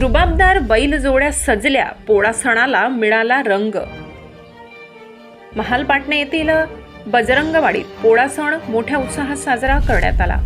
रुबाबदार बैल जोड्या सजल्या पोळा सणाला मिळाला रंग. महालपाटणे येथील बजरंगवाडीत पोळा सण मोठ्या उत्साहात साजरा करण्यात आला.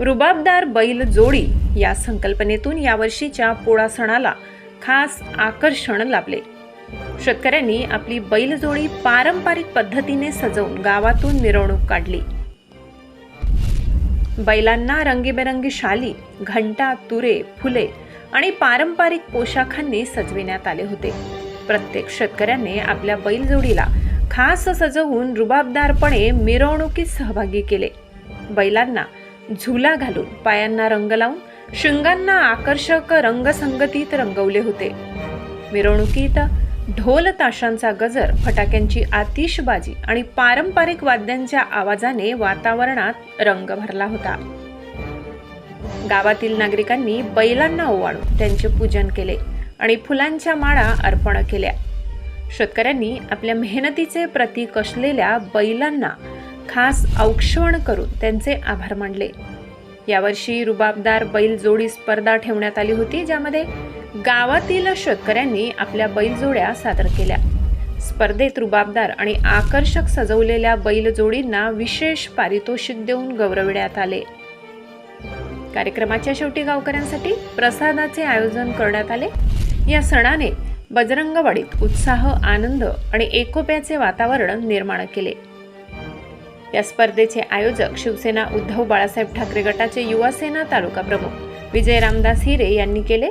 रुबाबदार बैल जोडी या संकल्पनेतून यावर्षीच्या पोळा सणाला खास आकर्षण लाभले. शेतकऱ्यांनी आपली बैलजोडी पारंपरिक पद्धतीने सजवून गावातून मिरवणूक काढली. बैलांना रंगीबेरंगी शाली घंटा तुरे फुले आणि पारंपरिक पोशाखांनी सजविण्यात आले होते. प्रत्येक शेतकऱ्याने आपल्या बैलजोडीला खास सजवून रुबाबदारपणे मिरवणुकीत सहभागी केले. बैलांना झुला घालून पायांना रंग लावून शिंगांना आकर्षक रंगसंगतीत रंगवले होते. मिरवणुकीत ढोल ताशांचा गजर फटाक्यांची आतिषबाजी आणि पारंपरिक वाद्यांच्या आवाजाने वातावरणात रंग भरला होता. गावातील नागरिकांनी बैलांना ओवाळून त्यांचे पूजन केले आणि फुलांच्या माळा अर्पण केल्या. शेतकऱ्यांनी आपल्या मेहनतीचे प्रतीक असलेल्या बैलांना खास औक्षवण करून त्यांचे आभार मानले. यावर्षी रुबाबदार बैल जोडी स्पर्धा ठेवण्यात आली होती ज्यामध्ये गावातील शेतकऱ्यांनी आपल्या बैलजोड्या सादर केल्या. स्पर्धेत रुबाबदार आणि आकर्षक सजवलेल्या बैलजोडींना विशेष पारितोषिक देऊन गौरविण्यात आले. कार्यक्रमाच्या शेवटी गावकऱ्यांसाठी प्रसादाचे आयोजन करण्यात आले. या सणाने बजरंगवाडीत उत्साह आनंद आणि एकोप्याचे वातावरण निर्माण केले. या स्पर्धेचे आयोजक शिवसेना उद्धव बाळासाहेब ठाकरे गटाचे युवासेना तालुका प्रमुख विजय रामदास हिरे यांनी केले.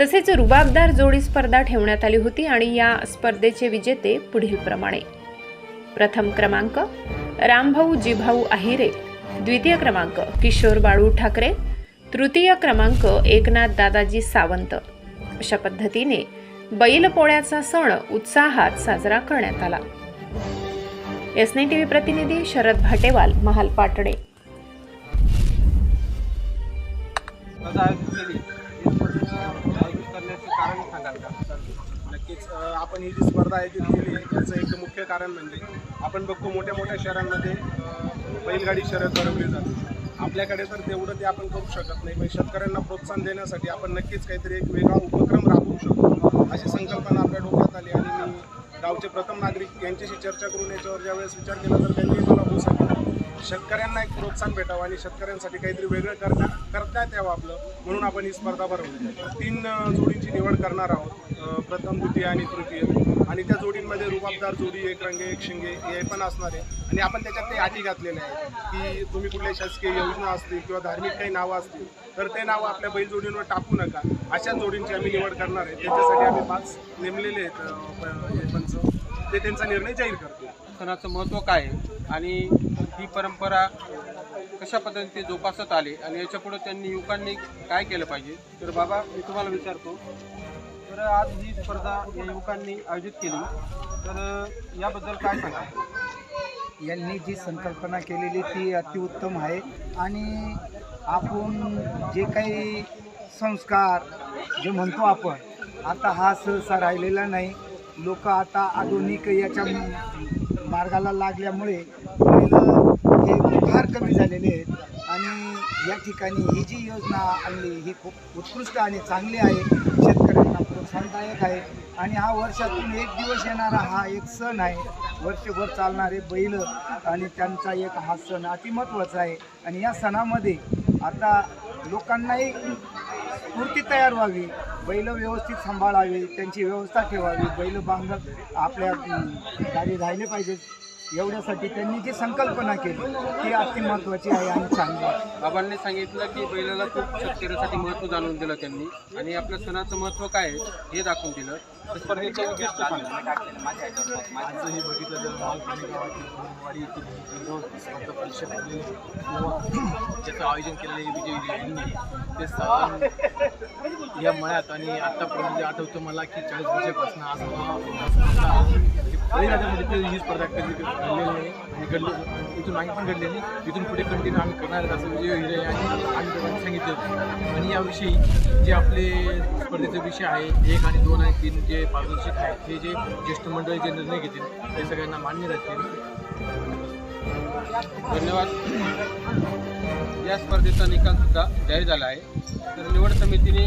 तसेच रुबाबदार जोडी स्पर्धा ठेवण्यात आली होती आणि या स्पर्धेचे विजेते पुढील प्रमाणे. प्रथम क्रमांक रामभाऊ जिभाऊ आहिरे द्वितीय क्रमांक किशोर बाळू ठाकरे तृतीय क्रमांक एकनाथ दादाजी सावंत. अशा पद्धतीने बैलपोळ्याचा सण उत्साहात साजरा करण्यात आला. एस नाईन टीव्ही प्रतिनिधी शरद भाटेवाल महाल पाटणे. नक्कीच आपण ही जी स्पर्धा आयोजित केली याचं एक मुख्य कारण म्हणजे आपण बघतो मोठ्या मोठ्या शहरांमध्ये बैलगाडी शर्यत भरवली जाते. आपल्याकडे तर तेवढं ते आपण करू शकत नाही. पण शेतकऱ्यांना प्रोत्साहन देण्यासाठी आपण नक्कीच काहीतरी एक वेगळा उपक्रम राबवू शकतो. अशी संकल्पना आपल्या डोक्यात आली आणि मी गावचे प्रथम नागरिक यांच्याशी चर्चा करून याच्यावर ज्यावेळेस विचार केला तर त्यांनी मला होऊ सांगितलं शेतकऱ्यांना एक प्रोत्साहन भेटावं आणि शेतकऱ्यांसाठी काहीतरी वेगळं करता करता यावं आपलं. म्हणून आपण ही स्पर्धा भरवली. तीन जोडींची निवड करणार आहोत. प्रथम द्वितीय आणि तृतीय. आणि त्या जोडींमध्ये रुबाबदार जोडी एक रंगे एक शिंगे हे पण असणार आहे. आणि आपण त्याच्यात ते अटी घातलेल्या आहे की तुम्ही कुठल्या शासकीय योजना असतील किंवा धार्मिक काही नावं असतील तर ते नावं आपल्या बैल जोडींवर टाकू नका. अशा जोडींची आम्ही निवड करणार आहे. त्याच्यासाठी आम्ही पाच नेमलेले आहेत हे पंच. ते त्यांचा निर्णय जाहीर करतो सणाचं महत्त्व काय आहे? आणि ही परंपरा कशा पद्धतीने ते जोपासत आले? आणि याच्यापुढे त्यांनी युवकांनी काय केलं पाहिजे? तर बाबा मी तुम्हाला विचारतो तर आज ही स्पर्धा या युवकांनी आयोजित केली. तर याबद्दल काय सांगा यांनी जी संकल्पना केलेली ती अतिउत्तम आहे. आणि आपण जे काही संस्कार जे म्हणतो आपण आता हा सहसा राहिलेला नाही. लोक आता आधुनिक याच्या मार्गाला लागल्यामुळे हे फार कमी झालेले आहेत. आणि या ठिकाणी ही जी योजना आणली ही खूप उत्कृष्ट आणि चांगली आहे. लोकांना प्रोत्साहनदायक आहे. आणि हा वर्षातून एक दिवस येणारा हा एक सण आहे. वर्षभर चालणारे बैल आणि त्यांचा एक हा सण अति महत्त्वाचा आहे. आणि या सणामध्ये आता लोकांनाही स्फूर्ती तयार व्हावी बैल व्यवस्थित सांभाळावी त्यांची व्यवस्था ठेवावी बैल बांधत आपल्या गाडी राहिले पाहिजेत. एवढ्यासाठी त्यांनी जी संकल्पना केली ती अति महत्त्वाची आहे आणि चांगली आहे बाबांनी सांगितलं की बैलाला खूप शेतकऱ्यासाठी महत्त्व जाणून दिलं त्यांनी आणि आपल्या सणाचं महत्त्व काय आहे हे दाखवून दिलं तर स्पर्धेचं उद्दिष्ट बघितलं येथील ज्याचं आयोजन केलेले विजय यांनी ते या मळ्यात आणि आत्तापर्यंत आठवतं मला की चाळीस वर्षापासून आज हा स्पर्धा बळीराजामध्ये ते ही स्पर्धा कधी घडलेली आहे. आणि घडली इथून मागे पण घडलेली. इथून पुढे कंटिन्यू आम्ही करणार आहेत असं विजय हिरे यांनी आणि दोघांनी सांगितलं होतं. आणि याविषयी जे आपले स्पर्धेचे विषय आहे एक आणि दोन आणि तीन जे पारदर्शक आहेत हे जे ज्येष्ठ मंडळ जे निर्णय घेतील ते सगळ्यांना मान्य राहतील. धन्यवाद. या स्पर्धेचा निकाल सुद्धा जाहीर झाला आहे. तर निवड समितीने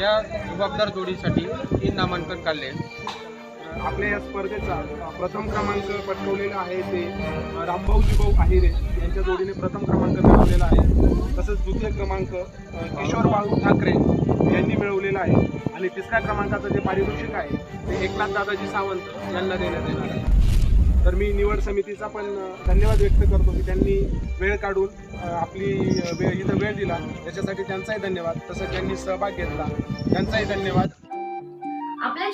या जबाबदार जोडीसाठी तीन नामांकन काढले. आपल्या या स्पर्धेचा प्रथम क्रमांक पटकवलेला आहे ते रामभाऊ भाऊ आहिरे यांच्या जोडीने प्रथम क्रमांक मिळवलेला आहे. तसंच द्वितीय क्रमांक किशोर बाळू ठाकरे यांनी मिळवलेला आहे. आणि तिसऱ्या क्रमांकाचं जे पारितोषिक आहे ते एकनाथ दादाजी सावंत यांना देण्यात येणार आहे. तर मी निवड समितीचा पण धन्यवाद व्यक्त करतो की त्यांनी वेळ काढून आपली वेळ इथं वेळ दिला. त्याच्यासाठी त्यांचाही धन्यवाद. तसंच त्यांनी सहभाग घेतला. त्यांचाही धन्यवाद.